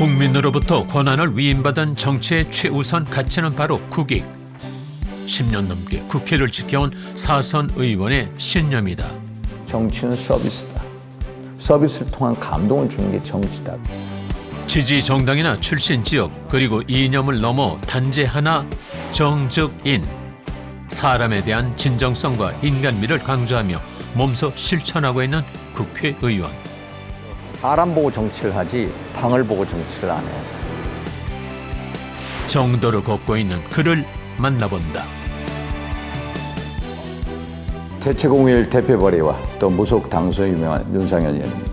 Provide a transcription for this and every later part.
국민으로부터 권한을 위임받은 정치의 최우선 가치는 바로 국익. 10년 넘게 국회를 지켜온 사선 의원의 신념이다. 정치는 서비스다. 서비스를 통한 감동을 주는 게 정치다. 지지 정당이나 출신 지역 그리고 이념을 넘어 단지 하나 정적인 사람에 대한 진정성과 인간미를 강조하며 몸소 실천하고 있는 국회의원. 사람 보고 정치를 하지 당을 보고 정치를 안 해요. 정도를 걷고 있는 그를 만나본다. 대체공일 대표벌이와 또 무속 당선 유명한 윤상현 의원입니다.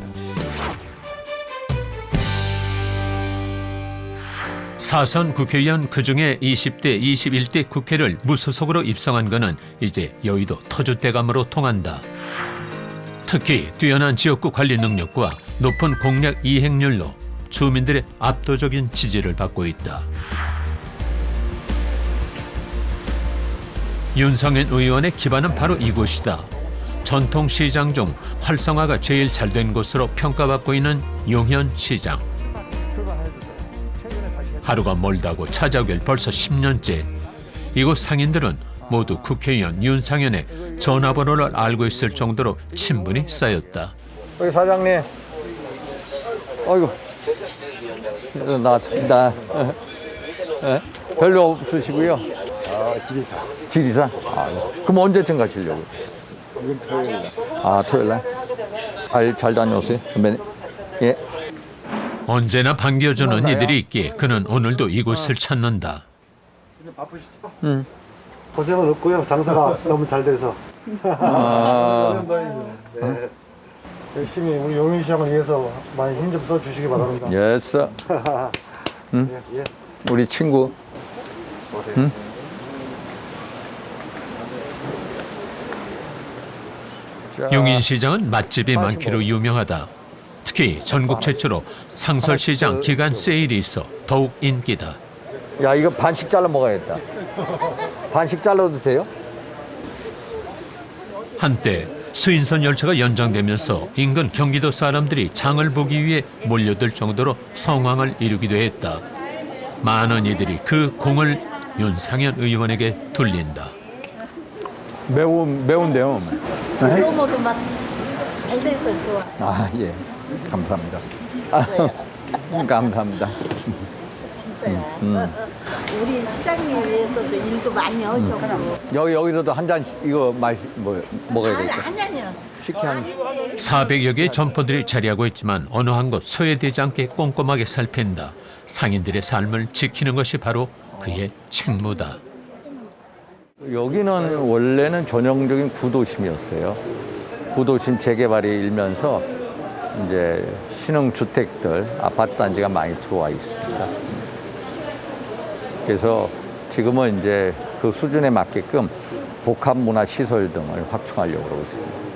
사선 국회의원 그중에 20대, 21대 국회를 무소속으로 입성한 그는 이제 여의도 터줏대감으로 통한다. 특히 뛰어난 지역구 관리 능력과 높은 공약 이행률로 주민들의 압도적인 지지를 받고 있다. 윤성현 의원의 기반은 바로 이곳이다. 전통시장 중 활성화가 제일 잘 된 곳으로 평가받고 있는 용현시장. 하루가 멀다고 찾아오길 벌써 10년째. 이곳 상인들은 모두 국회의원 윤상현의 전화번호를 알고 있을 정도로 친분이 쌓였다. 우리 사장님. 어이구. 나, 나, 예? 별로 없으시고요. 아, 지리산. 지리산? 아, 그럼 언제쯤 가시려고? 이건 토요일 날. 아, 토요일 날? 잘, 잘 다녀오세요, 선배님. 예. 언제나 반겨주는 이들이 있기에 그는 오늘도 이곳을 찾는다. 근데 바쁘시죠? 응. 고생은 없고요. 장사가 너무 잘 돼서. 아, 네. 열심히 우리 용인 시장을 위해서 많이 힘 좀 써 주시기 바랍니다. 예스. 예, 예. 우리 친구. 응? 자, 용인시장은 맛집이 많기로 유명하다. 특히 전국 최초로 상설시장 기간 세일이 있어 더욱 인기다. 야, 이거 반씩 잘라 먹어야겠다. 반씩 잘라도 돼요? 한때 수인선 열차가 연장되면서 인근 경기도 사람들이 장을 보기 위해 몰려들 정도로 성황을 이루기도 했다. 많은 이들이 그 공을 윤상현 의원에게 돌린다. 매우, 매운데요. 너무도 막잘 돼서 좋아. 아, 예. 감사합니다. 아, 감사합니다. 진짜야. 음. 우리 시장님 위해서도 일도 많이 하셨고. 여기, 여기서도 한 잔, 이거 마시, 뭐, 먹어야 아니, 되겠다. 한양이요. 식혜 한 400여 개의 점포들이 자리하고 있지만 어느 한 곳 소외되지 않게 꼼꼼하게 살핀다. 상인들의 삶을 지키는 것이 바로 그의 책무다. 여기는 원래는 전형적인 구도심이었어요. 구도심 재개발이 일면서 이제 신흥 주택들, 아파트 단지가 많이 들어와 있습니다. 그래서 지금은 이제 그 수준에 맞게끔 복합 문화 시설 등을 확충하려고 그러고 있습니다.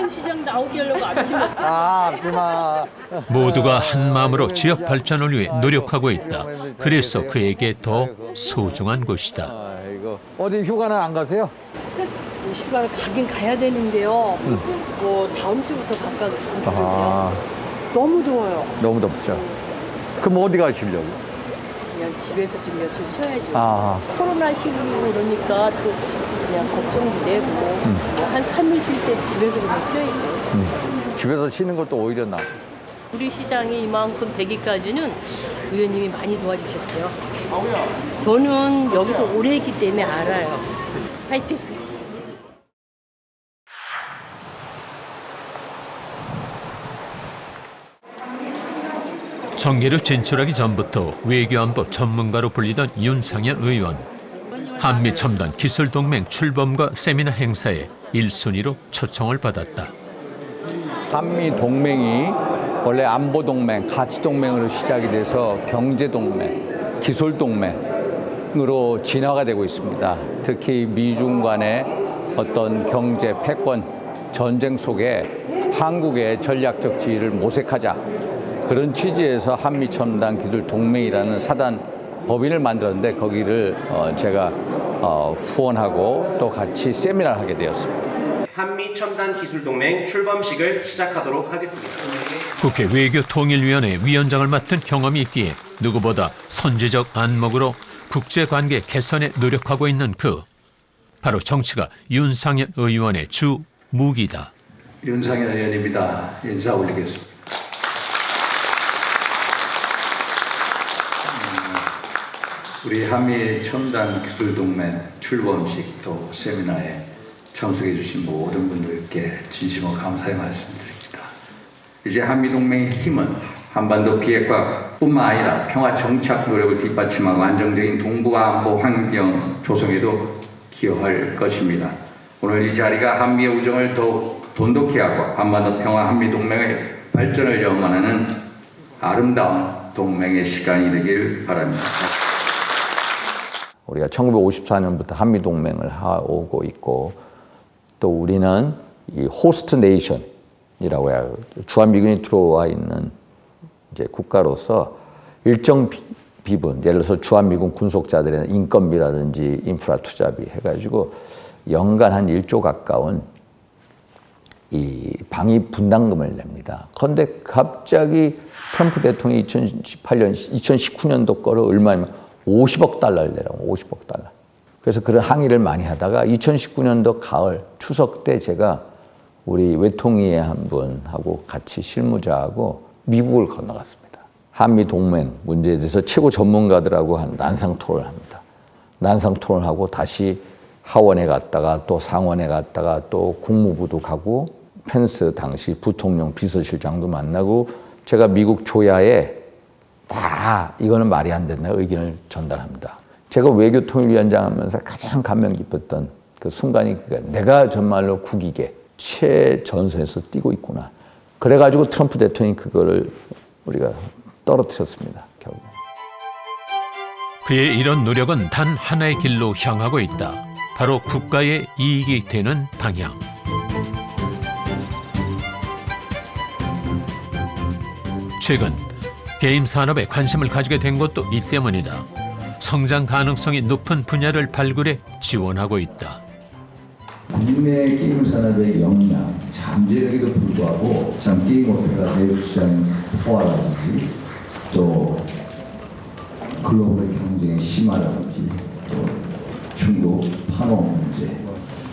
용현시장 나오게 하려고 아침에 아. 모두가 한 마음으로 지역 발전을 위해 노력하고 있다. 그래서 그에게 더 소중한 곳이다. 어디 휴가는 안 가세요? 휴가를 가긴 가야 되는데요. 뭐 다음 주부터 바깥 아, 가죠. 너무 더워요. 너무 덥죠. 그럼 어디 가시려고? 그냥 집에서 좀 며칠 쉬어야죠. 아, 코로나 시국이고 그러니까 또 그냥 걱정도 되고 뭐한 3일 쉴 때 집에서 그냥 쉬어야죠. 음. 집에서 쉬는 것도 오히려 나. 우리 시장이 이만큼 되기까지는 의원님이 많이 도와주셨죠. 저는 여기서 오래 했기 때문에 알아요. 파이팅! 정계로 진출하기 전부터 외교안보 전문가로 불리던 윤상현 의원. 한미 첨단 기술 동맹 출범과 세미나 행사에 1순위로 초청을 받았다. 한미 동맹이 원래 안보 동맹, 가치 동맹으로 시작이 돼서 경제 동맹, 기술 동맹으로 진화가 되고 있습니다. 특히 미중 간의 어떤 경제 패권 전쟁 속에 한국의 전략적 지위를 모색하자 그런 취지에서 한미 첨단 기술 동맹이라는 사단 법인을 만들었는데 거기를 어, 제가 어, 후원하고 또 같이 세미나를 하게 되었습니다. 한미 첨단 기술 동맹 출범식을 시작하도록 하겠습니다. 국회 외교통일위원회 위원장을 맡은 경험이 있기에 누구보다 선제적 안목으로 국제관계 개선에 노력하고 있는 그 바로 정치가 윤상현 의원의 주 무기다. 윤상현 의원입니다. 인사 올리겠습니다. 우리 한미 첨단 기술 동맹 출범식 또 세미나에 참석해 주신 모든 분들께 진심으로 감사의 말씀드립니다. 이제 한미 동맹의 힘은 한반도 비핵화 뿐만 아니라 평화 정착 노력을 뒷받침하고 안정적인 동북아 안보 환경 조성에도 기여할 것입니다. 오늘 이 자리가 한미의 우정을 더욱 돈독히 하고 한반도 평화 한미 동맹의 발전을 염원하는 아름다운 동맹의 시간이 되길 바랍니다. 우리가 1954년부터 한미 동맹을 하고 있고 또 우리는 이 호스트 네이션이라고 해요. 주한 미군이 들어와 있는 이제 국가로서 일정 비- 비분, 예를 들어서 주한 미군 군속자들의 인건비라든지 인프라 투자비 해가지고 연간 한 1조 가까운 이 방위 분담금을 냅니다. 그런데 갑자기 트럼프 대통령이 2018년, 2019년도 거를 얼마냐면 50억 달러를 내라고 50억 달러. 그래서 그런 항의를 많이 하다가 2019년도 가을 추석 때 제가 우리 외통위의 한 분하고 같이 실무자하고 미국을 건너갔습니다. 한미 동맹 문제에 대해서 최고 전문가들하고 한 난상 토론을 합니다. 난상 토론하고 다시 하원에 갔다가 또 상원에 갔다가 또 국무부도 가고 펜스 당시 부통령 비서실장도 만나고 제가 미국 조야에 다 이거는 말이 안 된다 의견을 전달합니다. 제가 외교 통일위원장 하면서 가장 감명 깊었던 그 순간이 그게 내가 정말로 국익에 최전선에서 뛰고 있구나. 그래가지고 트럼프 대통령이 그거를 우리가 떨어뜨렸습니다. 결국. 그의 이런 노력은 단 하나의 길로 향하고 있다. 바로 국가의 이익이 되는 방향. 최근 게임 산업에 관심을 가지게 된 것도 이 때문이다. 성장 가능성이 높은 분야를 발굴해 지원하고 있다. 국내 게임 산업의 역량, 잠재력에도 불구하고 참 게임 업계가 내수 시장 포화라든지 또 글로벌 경쟁의 심화라든지 또 중국 판호 문제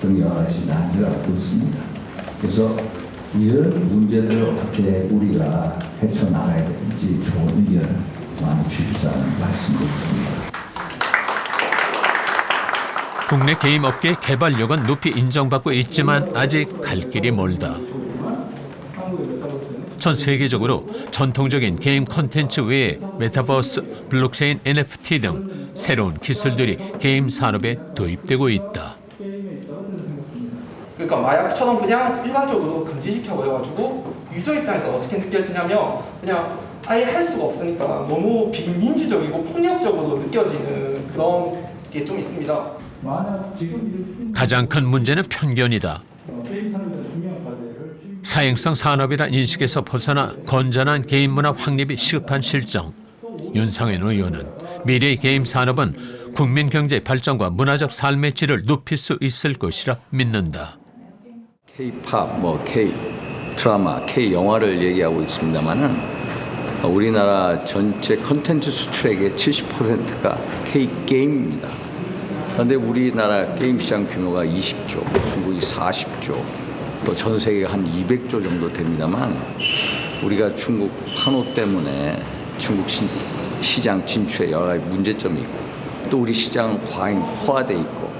등 여러 가지 난제가 있습니다. 그래서 이런 문제들을 어떻게 우리가 헤쳐나가야 되는지 좋은 의견을 많이 주십사는 말씀드립니다. 국내 게임 업계 개발력은 높이 인정받고 있지만 아직 갈 길이 멀다. 전 세계적으로 전통적인 게임 콘텐츠 외에 메타버스, 블록체인, NFT 등 새로운 기술들이 게임 산업에 도입되고 있다. 그러니까 마약처럼 그냥 일괄적으로 금지시켜 버려가지고 유저 입장에서 어떻게 느껴지냐면 그냥 아예 할 수가 없으니까 너무 비민주적이고 폭력적으로 느껴지는 그런 게 좀 있습니다. 가장 큰 문제는 편견이다. 사행성 산업이란 인식에서 벗어나 건전한 게임 문화 확립이 시급한 실정. 윤상현 의원은 미래의 게임 산업은 국민 경제 발전과 문화적 삶의 질을 높일 수 있을 것이라 믿는다. K-팝, 뭐 K 드라마, K 영화를 얘기하고 있습니다만은 우리나라 전체 컨텐츠 수출액의 70%가 K 게임입니다. 그런데 우리나라 게임 시장 규모가 20조, 중국이 40조, 또 전 세계가 한 200조 정도 됩니다만 우리가 중국 판호 때문에 중국 시, 시장 진출에 여러 가지 문제점이 있고 또 우리 시장 과잉 포화돼 있고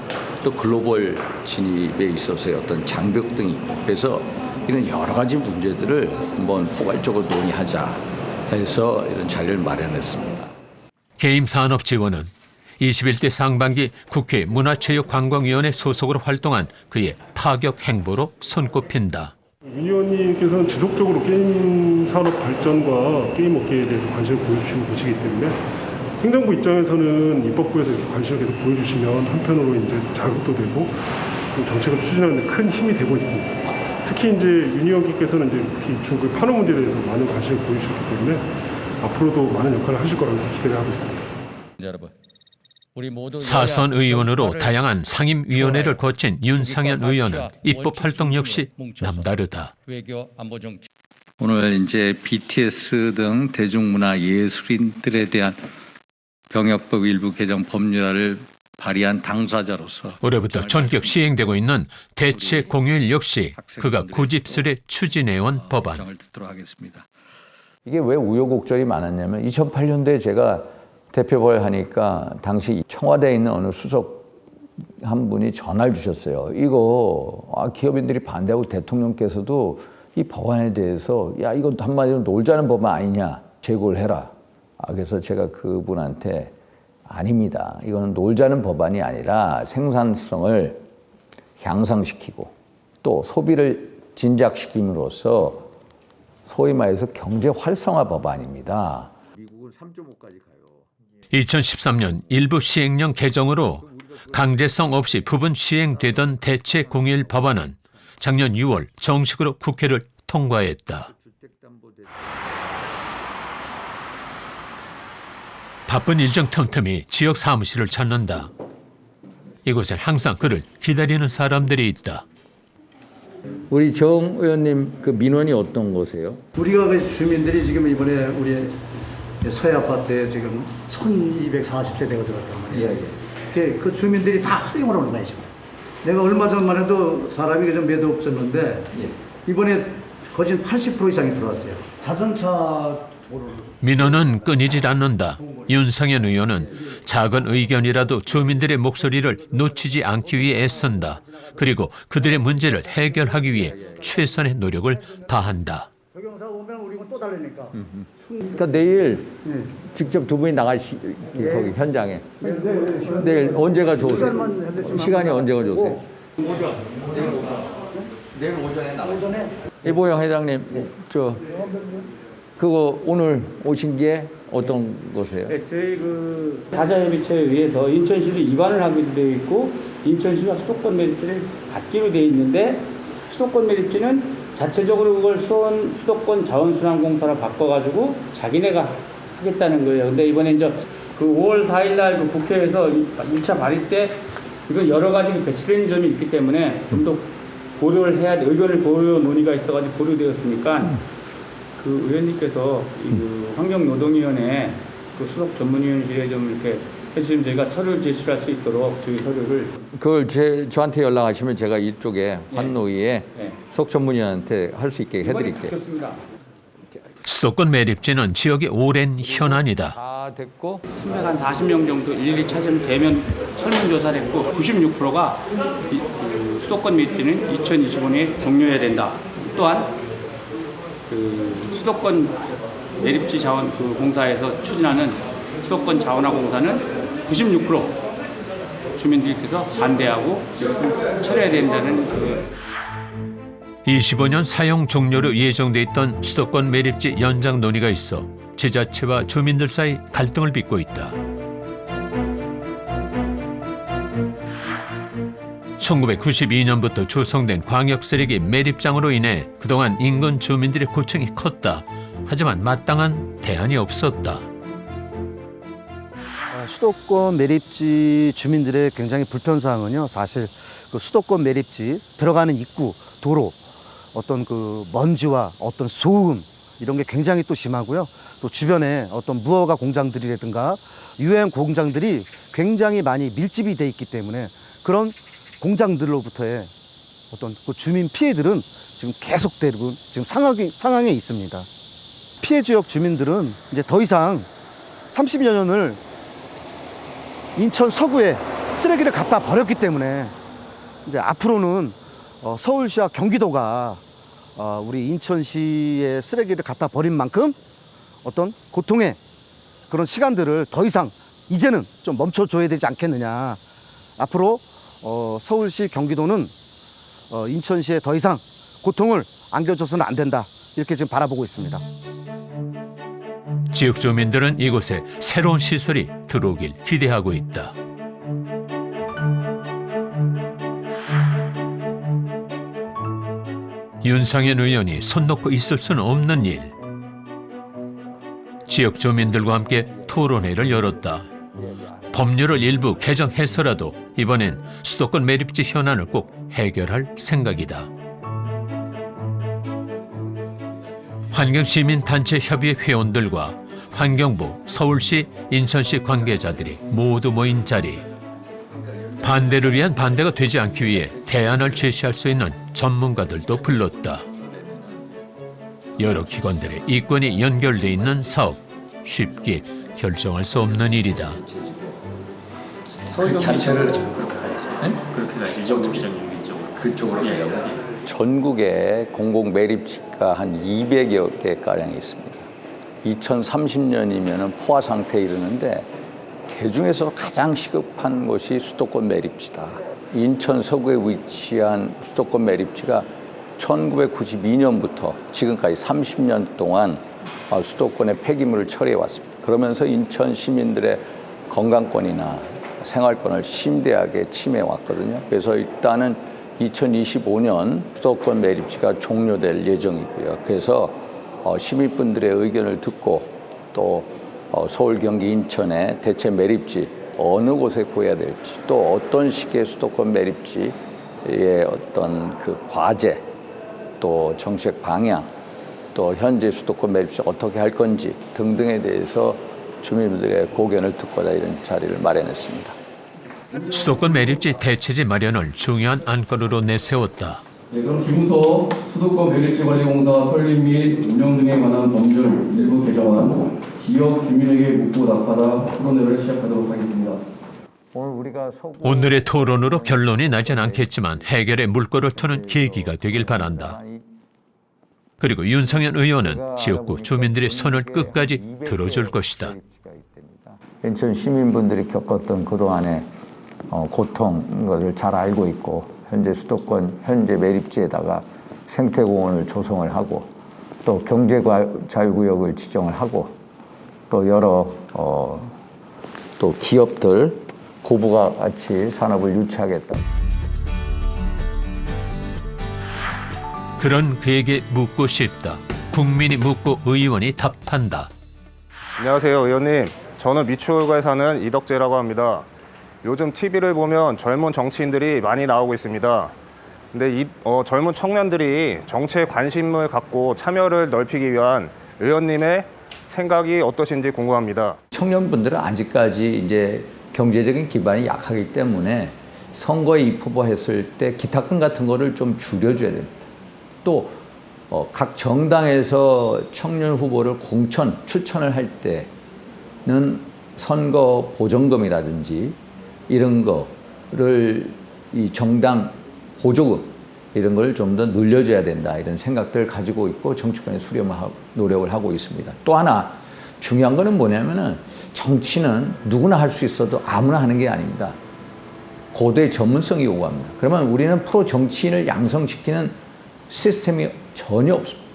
또 글로벌 진입에 있어서의 어떤 장벽 등이 있고 그래서 이런 여러 가지 문제들을 한번 포괄적으로 논의하자 해서 이런 자리를 마련했습니다. 게임 산업 지원은 21대 상반기 국회 문화체육관광위원회 소속으로 활동한 그의 파격 행보로 손꼽힌다. 윤 의원님께서는 지속적으로 게임 산업 발전과 게임 업계에 대해서 관심을 보여주시고 계시기 때문에 행정부 입장에서는 입법부에서 이렇게 관심을 계속 보여주시면 한편으로 이제 자극도 되고 또 정책을 추진하는 데 큰 힘이 되고 있습니다. 특히 이제 윤 의원께서는 이제 특히 중국의 판호 문제에 대해서 많은 관심을 보여주셨기 때문에 앞으로도 많은 역할을 하실 거라고 기대를 하고 있습니다. 여러분, 사선 의원으로 다양한 상임위원회를 거친 윤상현 의원은 입법 활동 역시 남다르다. 오늘 이제 BTS 등 대중문화 예술인들에 대한 병역법 일부 개정 법률안을 발의한 당사자로서 올해부터 전격 시행되고 있는 대체 공휴일 역시 그가 고집스레 추진해온 법안. 정을 듣도록 하겠습니다. 이게 왜 우여곡절이 많았냐면 2008년도에 제가 대표벌 하니까 당시 청와대에 있는 어느 수석 한 분이 전화를 주셨어요. 이거 아, 기업인들이 반대하고 대통령께서도 이 법안에 대해서 야 이거 한마디로 놀자는 법안 아니냐 제고를 해라. 아, 그래서 제가 그분한테 아닙니다. 이거는 놀자는 법안이 아니라 생산성을 향상시키고 또 소비를 진작시킴으로써 소위 말해서 경제 활성화 법안입니다. 미국은 3.5까지 가요. 2013년 일부 시행령 개정으로 강제성 없이 부분 시행되던 대체 공휴일 법안은 작년 6월 정식으로 국회를 통과했다. 바쁜 일정 틈틈이 지역 사무실을 찾는다. 이곳엔 항상 그를 기다리는 사람들이 있다. 우리 정 의원님 그 민원이 어떤 거세요? 우리가 그 주민들이 지금 이번에 우리 서해 아파트에 지금 1240세 대가 들어왔단 말이에요. 그, 그 주민들이 다 허용을 하는 거야, 지금. 내가 얼마 전만 해도 사람이 좀 매도 없었는데 이번에 거진 80% 이상이 들어왔어요. 자동차 도로를 민원은 끊이질 않는다. 윤상현 의원은 작은 의견이라도 주민들의 목소리를 놓치지 않기 위해 애쓴다. 그리고 그들의 문제를 해결하기 위해 최선의 노력을 다한다. 조경사 오면 우리가 또 달래니까. 그러니까 내일 네. 직접 두 분이 나가시 거기 현장에 네, 네, 네. 내일 언제가 좋으세요? 시간이 언제가 좋으세요? 오, 오전 내일 오전 내일 오전에 나가. 오전에 이보영 회장님 저 그거 오늘 오신 게 어떤 거세요? 네, 저희 그 다자협의체에 의해서 인천시로 이관을 하기로 되어 있고 인천시가 수도권 매립지를 받기로 되어 있는데 수도권 매립지는 자체적으로 그걸 수원 수도권 자원순환공사로 바꿔가지고 자기네가 하겠다는 거예요. 근데 이번에 이제 그 5월 4일 날 그 국회에서 1차 발의 때 이건 여러 가지 배치되는 점이 있기 때문에 좀 더 고려를 해야 돼. 의견을 고려 논의가 있어가지고 고려되었으니까 그 의원님께서 이그 환경노동위원회 그 수석 전문위원실에 좀 이렇게 해주시면 저희가 서류를 제출할 수 있도록 저희 서류를 그걸 제 저한테 연락하시면 제가 이쪽에 환노위에 네. 속 전문위원한테 할 수 있게 해드릴게요. 바뀌었습니다. 수도권 매립지는 지역의 오랜 현안이다. 다 됐고 340명 정도 일일이 찾아내면 설문조사를 했고 96%가 이, 그 수도권 매립지는 2025년에 종료해야 된다. 또한 그 수도권 매립지 자원 그 공사에서 추진하는 수도권 자원화 공사는 96% 주민들께서 반대하고 이것을 철회해야 된다는 그 25년 사용 종료로 예정돼 있던 수도권 매립지 연장 논의가 있어 지자체와 주민들 사이 갈등을 빚고 있다. 1992년부터 조성된 광역 쓰레기 매립장으로 인해 그동안 인근 주민들의 고충이 컸다. 하지만 마땅한 대안이 없었다. 아, 수도권 매립지 주민들의 굉장히 불편사항은요, 사실 그 수도권 매립지 들어가는 입구, 도로, 어떤 그 먼지와 어떤 소음, 이런 게 굉장히 또 심하고요. 또 주변에 어떤 무허가 공장들이라든가 유해한 공장들이 굉장히 많이 밀집이 돼 있기 때문에 그런 공장들로부터의 어떤 그 주민 피해들은 지금 계속되고 지금 상황이, 상황에 있습니다. 피해 지역 주민들은 이제 더 이상 30여 년을 인천 서구에 쓰레기를 갖다 버렸기 때문에 이제 앞으로는 어, 서울시와 경기도가 어, 우리 인천시에 쓰레기를 갖다 버린 만큼 어떤 고통의 그런 시간들을 더 이상 이제는 좀 멈춰줘야 되지 않겠느냐. 앞으로 어, 서울시 경기도는 어, 인천시에 더 이상 고통을 안겨줘서는 안 된다. 이렇게 지금 바라보고 있습니다. 지역 주민들은 이곳에 새로운 시설이 들어오길 기대하고 있다. 윤상현 의원이 손 놓고 있을 수는 없는 일. 지역 주민들과 함께 토론회를 열었다. 법률을 일부 개정해서라도 이번엔 수도권 매립지 현안을 꼭 해결할 생각이다. 환경시민단체 협의회 회원들과 환경부, 서울시, 인천시 관계자들이 모두 모인 자리. 반대를 위한 반대가 되지 않기 위해 대안을 제시할 수 있는 전문가들도 불렀다. 여러 기관들의 이권이 연결돼 있는 사업 쉽게 결정할 수 없는 일이다. 그 자체를 그렇게 가야죠. 그렇게 가야죠. 이정도 시장님 이쪽으로. 그쪽으로 가려고. 전국에 공공 매립지가 한 200여 개 가량 있습니다. 2030년이면 포화 상태에 이르는데 그 중에서 가장 시급한 곳이 수도권 매립지다. 인천 서구에 위치한 수도권 매립지가 1992년부터 지금까지 30년 동안 어, 수도권의 폐기물을 처리해 왔습니다. 그러면서 인천 시민들의 건강권이나 생활권을 심대하게 침해 왔거든요. 그래서 일단은 2025년 수도권 매립지가 종료될 예정이고요. 그래서 어, 시민분들의 의견을 듣고 또 어, 서울, 경기, 인천의 대체 매립지 어느 곳에 구해야 될지 또 어떤 식의 수도권 매립지의 어떤 그 과제 또 정책 방향 또 현재 수도권 매립지 어떻게 할 건지 등등에 대해서 주민분들의 고견을 듣고자 이런 자리를 마련했습니다. 수도권 매립지 대체지 마련을 중요한 안건으로 내세웠다. 네, 그럼 지금부터 수도권 매립지 관리 공사 설립 및 운영 등에 관한 법률 일부 개정안 지역 주민에게 묻고 답하다 토론회를 시작하도록 하겠습니다. 오늘 우리가 서구 오늘의 토론으로 결론이 나진 않겠지만 해결의 물꼬를 트는 계기가 되길 바란다. 그리고 윤성현 의원은 지역구 주민들의 손을 끝까지 들어줄 것이다. 인천 시민분들이 겪었던 그동안의 어, 고통을 잘 알고 있고 현재 수도권 현재 매립지에다가 생태공원을 조성을 하고 또 경제자유구역을 지정을 하고 또 여러 어, 또 기업들 고부가 가치 산업을 유치하겠다. 그런 그에게 묻고 싶다. 국민이 묻고 의원이 답한다. 안녕하세요, 의원님. 저는 미추홀가에 사는 이덕재라고 합니다. 요즘 TV를 보면 젊은 정치인들이 많이 나오고 있습니다. 근데 이 어, 젊은 청년들이 정치에 관심을 갖고 참여를 넓히기 위한 의원님의 생각이 어떠신지 궁금합니다. 청년분들은 아직까지 이제 경제적인 기반이 약하기 때문에 선거에 입후보했을 때 기타금 같은 거를 좀 줄여줘야 됩니다. 또 어, 각 정당에서 청년 후보를 공천, 추천을 할 때는 선거 보정금이라든지 이런 거를 이 정당 보조금 이런 걸 좀 더 늘려줘야 된다 이런 생각들을 가지고 있고 정치권에 수렴하고 노력을 하고 있습니다. 또 하나 중요한 거는 뭐냐면은 정치는 누구나 할 수 있어도 아무나 하는 게 아닙니다. 고도의 전문성이 요구합니다. 그러면 우리는 프로 정치인을 양성시키는 시스템이 전혀 없습니다.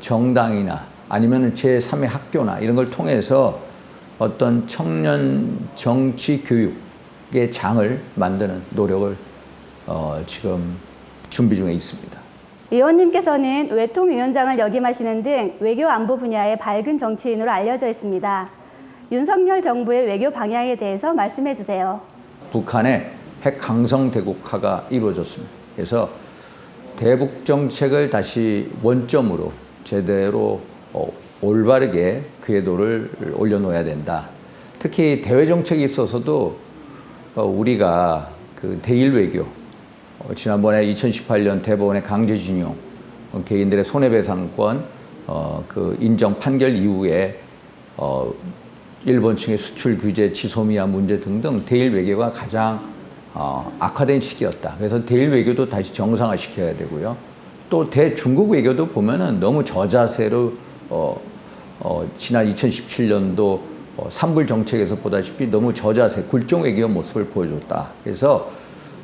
정당이나 아니면 제3의 학교나 이런 걸 통해서 어떤 청년 정치 교육의 장을 만드는 노력을 어, 지금 준비 중에 있습니다. 의원님께서는 외통위원장을 역임하시는 등 외교 안보 분야의 밝은 정치인으로 알려져 있습니다. 윤석열 정부의 외교 방향에 대해서 말씀해 주세요. 북한의 핵 강성 대국화가 이루어졌습니다. 그래서 대북 정책을 다시 원점으로 제대로 어, 올바르게 궤도를 올려놓아야 된다. 특히 대외 정책에 있어서도 어, 우리가 그 대일 외교 어, 지난번에 2018년 대법원의 강제징용 어, 개인들의 손해배상권 어, 그 인정 판결 이후에 어, 일본 측의 수출 규제 지소미아 문제 등등 대일 외교가 가장 어, 악화된 시기였다. 그래서 대일 외교도 다시 정상화 시켜야 되고요. 또 대중국 외교도 보면은 너무 저자세로 어, 어, 지난 2017년도 어, 삼불 정책에서 보다시피 너무 저자세, 굴종 외교 모습을 보여줬다. 그래서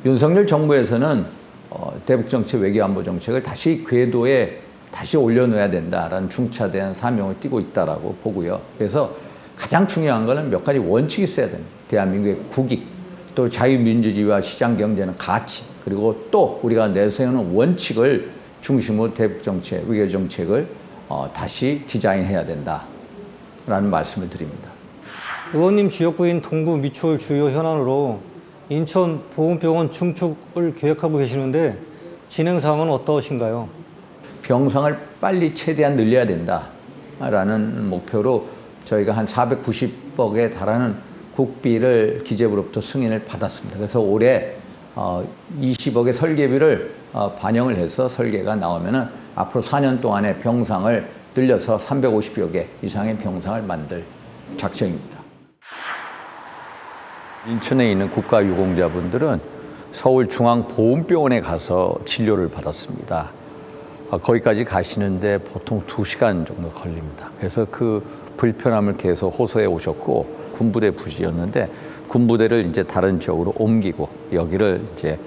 윤석열 정부에서는 어, 대북 정책, 외교 안보 정책을 다시 궤도에 다시 올려놓아야 된다라는 중차대한 사명을 띠고 있다라고 보고요. 그래서 가장 중요한 거는 몇 가지 원칙이 있어야 됩니다. 대한민국의 국익, 또 자유민주주의와 시장 경제는 가치, 그리고 또 우리가 내세우는 원칙을 중심으로 대북 정책, 외교 정책을 어, 다시 디자인해야 된다라는 말씀을 드립니다. 의원님 지역구인 동구 미추홀 주요 현안으로 인천 보훈병원 중축을 계획하고 계시는데 진행 상황은 어떠신가요? 병상을 빨리 최대한 늘려야 된다라는 목표로 저희가 한 490억에 달하는 국비를 기재부로부터 승인을 받았습니다. 그래서 올해 어, 20억의 설계비를 어, 반영을 해서 설계가 나오면은 앞으로 4년 동안에 병상을 늘려서 350여 개 이상의 병상을 만들 작정입니다. 인천에 있는 국가유공자분들은 서울중앙보훈병원에 가서 진료를 받았습니다. 아, 거기까지 가시는데 보통 두시간 정도 걸립니다. 그래서 그 불편함을 계속 호소해 오셨고 군부대 부지였는데 군부대를 이제 다른 지역으로 옮기고 여기를 이제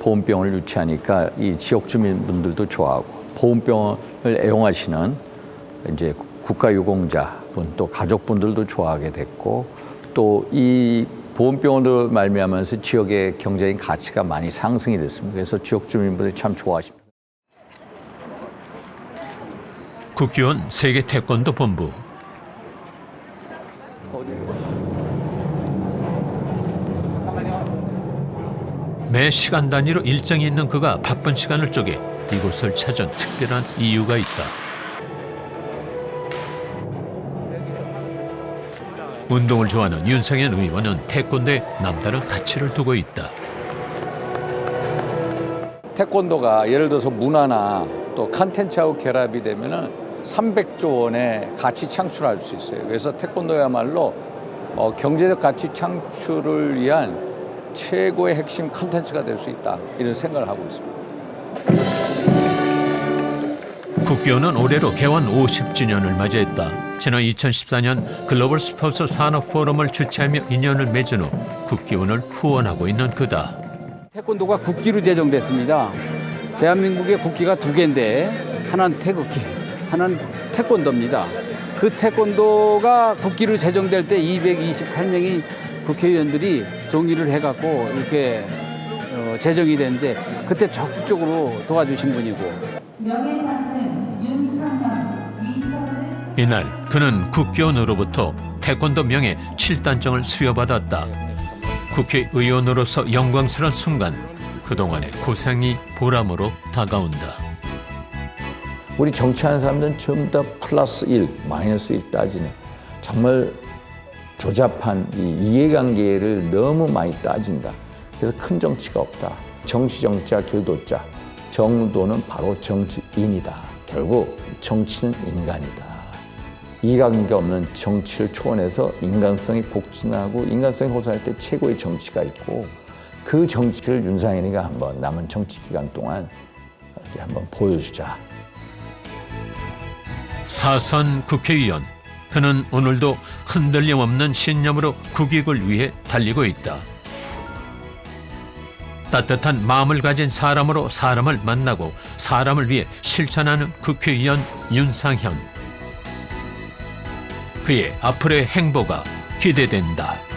보훈병원을 유치하니까 이 지역 주민분들도 좋아하고 보훈병원을 애용하시는 이제 국가유공자분 또 가족분들도 좋아하게 됐고 또 이 보훈병원으로 말미암아서 지역의 경제적인 가치가 많이 상승이 됐습니다. 그래서 지역 주민분들이 참 좋아하십니다. 국기원 세계 태권도 본부 매 시간 단위로 일정이 있는 그가 바쁜 시간을 쪼개 이곳을 찾은 특별한 이유가 있다. 운동을 좋아하는 윤상현 의원은 태권도에 남다른 가치를 두고 있다. 태권도가 예를 들어서 문화나 또 컨텐츠하고 결합이 되면은 300조 원의 가치 창출할 수 있어요. 그래서 태권도야말로 어, 경제적 가치 창출을 위한 최고의 핵심 컨텐츠가 될 수 있다. 이런 생각을 하고 있습니다. 국교는 올해로 개원 50주년을 맞이했다. 지난 2014년 글로벌 스포츠 산업 포럼을 주최하며 인연을 맺은 후 국기원을 후원하고 있는 그다. 태권도가 국기로 제정됐습니다. 대한민국의 국기가 두 개인데 하나는 태극기, 하나는 태권도입니다. 그 태권도가 국기로 제정될 때 228명이 국회의원들이 동의를 해갖고 이렇게 어, 제정이 됐는데 그때 적극적으로 도와주신 분이고 이날 그는 국교원으로부터 태권도 명예 7단장을 수여받았다. 국회의원으로서 영광스러운 순간 그동안의 고생이 보람으로 다가온다. 우리 정치하는 사람들은 전부 다 플러스 1, 마이너스 1 따지는 정말 조잡한 이 이해관계를 너무 많이 따진다. 그래서 큰 정치가 없다. 정치 정자 길도자 정도는 바로 정치인이다. 결국 정치는 인간이다. 이해관계 없는 정치를 초월해서 인간성이 복진하고 인간성이 호소할 때 최고의 정치가 있고 그 정치를 윤상현이가 한번 남은 정치 기간 동안 한번 보여주자. 사선 국회의원 그는 오늘도 흔들림 없는 신념으로 국익을 위해 달리고 있다. 따뜻한 마음을 가진 사람으로 사람을 만나고 사람을 위해 실천하는 국회의원 윤상현. 그의 앞으로의 행보가 기대된다.